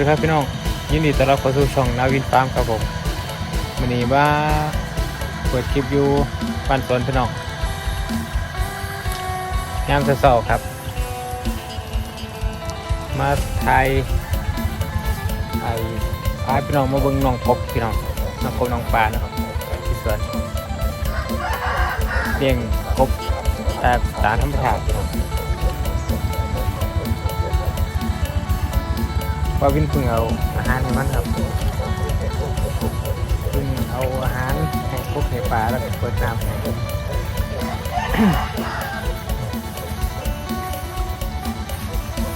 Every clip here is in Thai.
สวัสดีครับพี่น้องยินดีต้อนรับเข้าสู่ช่องนาวินฟาร์มครับผมวันนี้ว่าเปิดคลิปอยู่บ้านสวนพี่น้องยามเช้าๆครับ มาไทยไทยพาพี่น้องมาเบิ่งน้องกบพี่น้องน้องกบน้องปลานะครับที่สวนเลี้ยงกบแต่ตามธรรมชาติพี่น้อง ว่าวินเพิ่งเอาอาหารให้มันครับเพิ่งเอาอาหารให้พวกให้ปลาแล้วก็เปิดน้ำให้ผม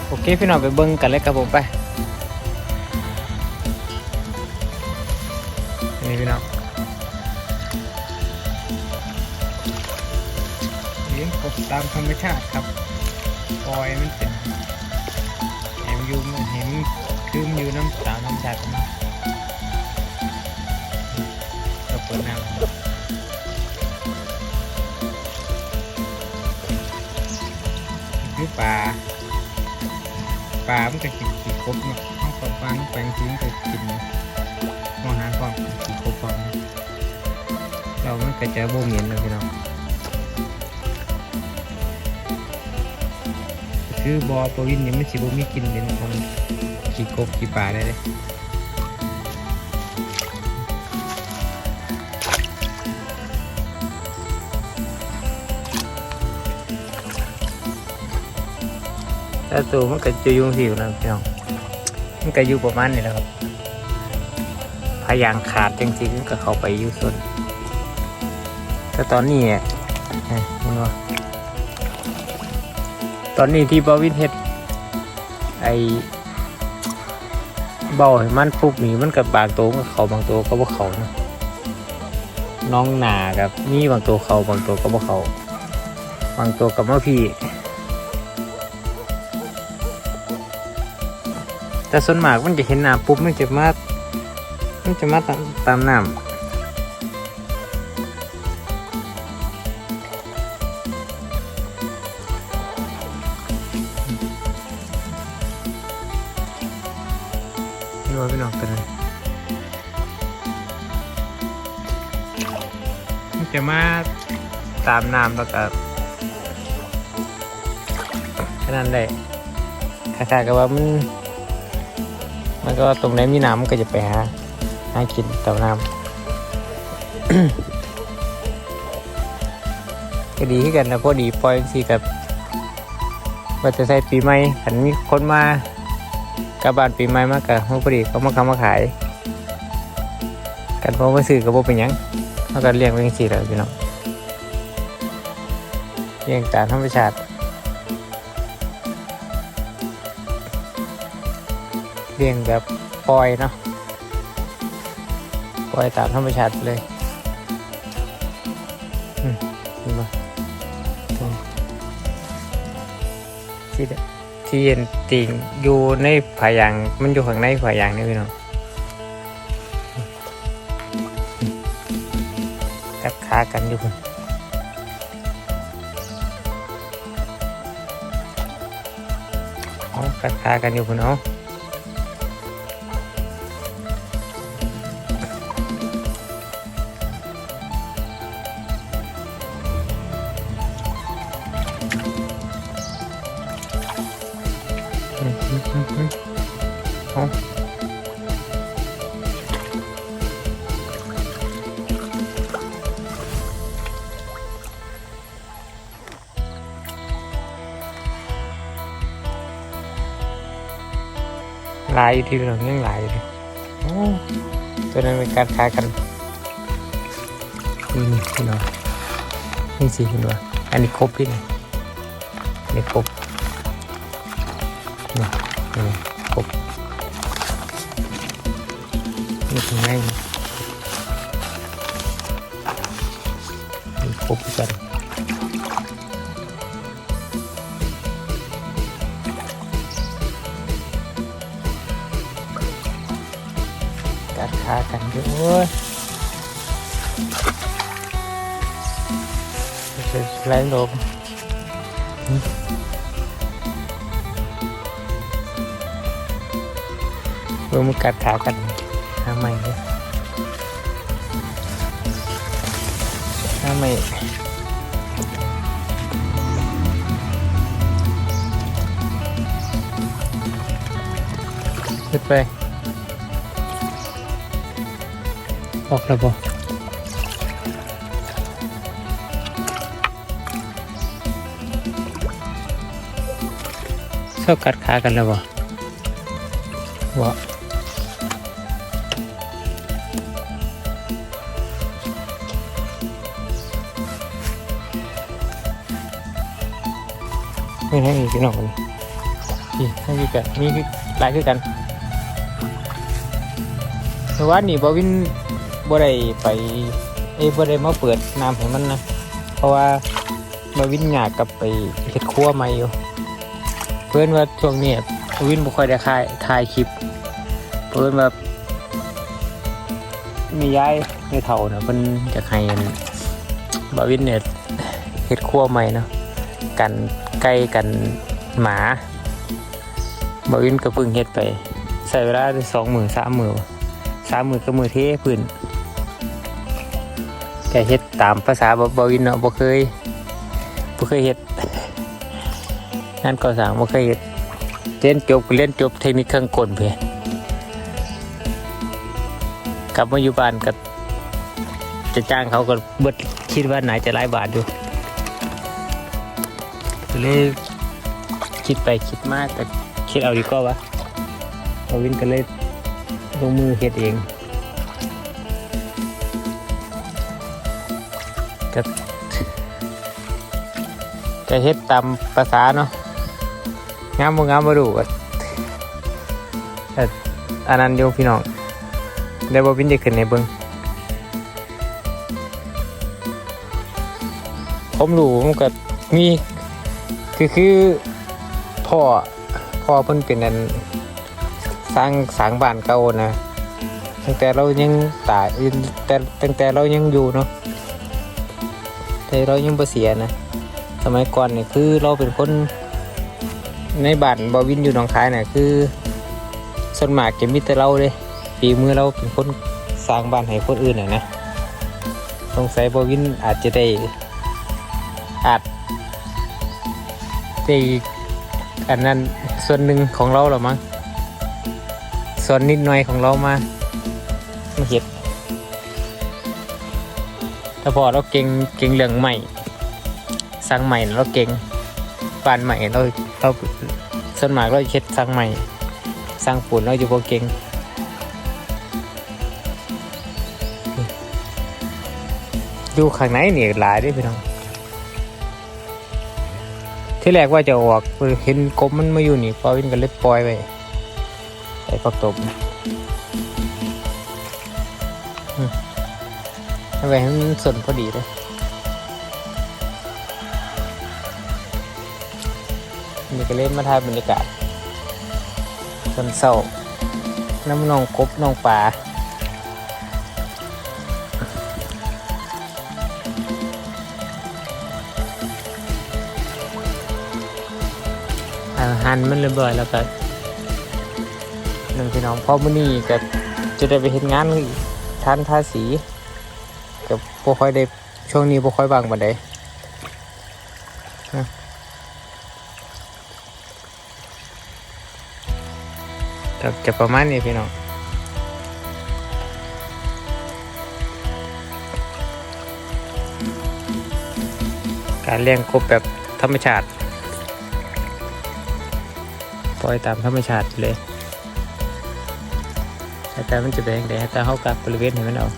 โอเคพี่น้องไปเบิ้งกันเลยครับผมไปนี่พี่น้องเลี้ยงกบตามธรรมชาติครับปล่อยมันเป็นเห็นอยู่เห็น คือมันอยู่น้ำตาน้ำชาของมันก็เปิดน้ำคือปลาปลามันก็กินขี้คบเนาะข้าวปลาปลางแปลงทิ้งก็กินมอาหารความกินขี้คบความเรามันก็จะบ่มเหม็นเลยพี่น้อง คือบอปวินนี่มันสิบ่มีกินเป็นของขี้กบขี้ปลาได้เลยแต่ตัวมันก็จะยุ่งสิวนะพี่น้องมันก็อยู่ประมาณนี้แหละครับพยางขาดจริงๆก็เข้าไปอยู่ส่วนแต่ตอนนี้อะเอ้ยเห็นว่า ตอนนี้ที่บาวินเฮ็ดไอเบาให้มันปุ๊บนี่มันกับบางตัวกับเขาบางตัวก็บ่เขานะน้องหนากับมีบางตัวเขาบางตัวก็บ่เขาบางตัวกับมาพี่แต่ส่วนมากมันจะเห็นหน้าปุ๊บมันจะมามันจะมาตามตามน้ำ นี่ว่าพี่น้องเป็นไงมันจะมาตามน้ำแล้วก็แค่นั้นเลยคล้ายๆกับว่ามัน มันก็ตรงไหนมีน้ำมันก็จะไปหาหากินเต่าน้ำก็ดีขึ้นกันนะพอดีปล่อยสิกับว่าจะใส่ปีใหม่ขันมีคนมา กลับบ้านปีใหม่มากกับพอดีเขามาคำมาขาย กันเพอมาซื้อกับพวเป็นยังเขาก็เลี้ยงเป็นสี่แล้วพี่น้องเลี้ยงตามธรรมชาติเลี้ยงแบบปล่อยเนาะปล่อยตามธรรมชาติเลยอืมเห็นปะอืมที่เด ที่เย็นติงอยู่ในผายางมันอยู่ข้างในผายางนี่พี่น้องกัดขากันอยู่คนเอากัดขากันอยู่คนเอา ลายอยู่ที่เรายังหลายเลยตัวนั้นเป็นการค้ากันนี่พี่น้องนี่สิพี่น้องอันนี้ครบที่นี่อันนี้ครบนี่นี่ครบนี่ถึงไงนี่ครบกัน กัดขากันด้วยจะไล่ลมกมือมือกัดขากันหาใหม่เลยหาใหม่ขึ้นไป ออกแล้วบ่ชอบกัดขากันแล้วบ่บ่ไม่ให้อีกพี่น้องนี่ให้อีกกันมีคือหลายคือกันเมื่อวานนี้บวิน บ่ได้ไปเอ้บ่ได้มาเปิดน้ำให้มันนะ เพราะว่าบวินอยากกลับไปเฮ็ดครัวใหม่อยู่ เพื่อนว่าช่วงนี้บวินบ่ค่อยได้ถ่ายถ่ายคลิป เพื่อนว่ามีย้ายมีเฒ่านะเพิ่นจะให้อันบวินเนี่ยเฮ็ดครัวใหม่เนาะกันไก่กันหมาบาวินก็เพิ่งเฮ็ดไปใช้เวลาได้สองมือสามมือสามมือก็มือเทพื้น กเฮ็ดตามภาษาบบวินเนาะบ่เคยบ่เคยเฮ็ดงานก่อสร้างบ่เคยเฮ็ดเรียนจบเรียนจบเทคนิคเครื่องกลเพื่กลับมาอยู่บ้านก็จะจ้างเขาก็เบิดคิดว่าไหนจะหลายบาทอยู่ก็เลยคิดไปคิดมากแต่คิดเอาดีกว่าวะบวินก็เลยลงมือเฮ็ดเอง ก็ก็เฮ็ดตามภาษาเนาะงามบ่งามบ่รู้ก็แต่อันนั้นอยู่พี่น้องได้บ่วินจะขึ้นในเบิ่งผมรู้ผมก็มีคือคือพ่อพ่อเพิ่นเป็นอันสร้างสร้างบ้านเก่านะตั้งแต่เรายังตายแต่ตั้งแต่เรายังอยู่เนาะ แต่เรายังบ่เสียนะ สมัยก่อนเนี่ยคือเราเป็นคนในบ้านบอวินอยู่หนองคายน่ะคือส่วนมากจะมีแต่เราเลยฝีมือเราเป็นคนสร้างบ้านให้คนอื่นน่ะนะสงสัยบอวินอาจจะได้อาจได้อันนั้นส่วนหนึ่งของเราหรอมั้งส่วนนิดหน่อยของเรามามาเห็ด แต่พอเราเก่งเก่งเรื่องใหม่สร้างใหม่เราเก่งบ้านใหม่เราเราส่วนมากเราเช็ดสร้างใหม่สร้างปูนเราอยู่พอเก่งอยู่ข้างในนี่หลายด้วยพี่น้องที่แรกว่าจะออกเห็นกบมันมาอยู่นี่พอวินก็เลยปล่อยไปใส่ผักตบอื ไว้ให้มันส่วนพอดีเลยนี่ก็เล่นมาถ่ายบรรยากาศตอนเศร้าน้ำนองกบนองป่าอาหันมันเรียบร้อยแล้วก็หนึ่งพี่น้องพ่อมือนี้ก็จะได้ไปเห็นงานท่านทาสี กับบ่ค่อยได้ช่วงนี้บ่ค่อยบางบันไดนะจะประมาณนี้พี่น้องการเลี้ยงกบแบบธรรมชาติปล่อยตามธรรมชาติเลยแต่มันจะเป็นยังไงแต่เขากับบริเวณเห็นมันเอา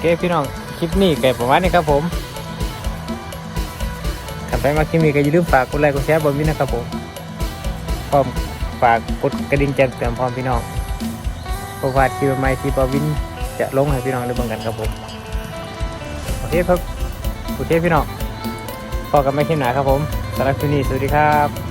เคพี่น้องคลิปนี้ก็ประมาณนี้ครับผมกลับไปมาคลิปนี้ก็อย่าลืมฝากกดไลค์กดแชร์บนวินนะครับผมพร้อมฝากกดกระดิ่งแจ้งเตือนพร้อมพี่น้องเพราะว่าคลิปใหม่ที่บวินจะลงให้พี่น้องได้เบิ่งกันครับผมโอเคครับโอเคพี่น้องพอกันไม่คลิปหนาครับผมสำหรับคลิปนี้สวัสดีครับ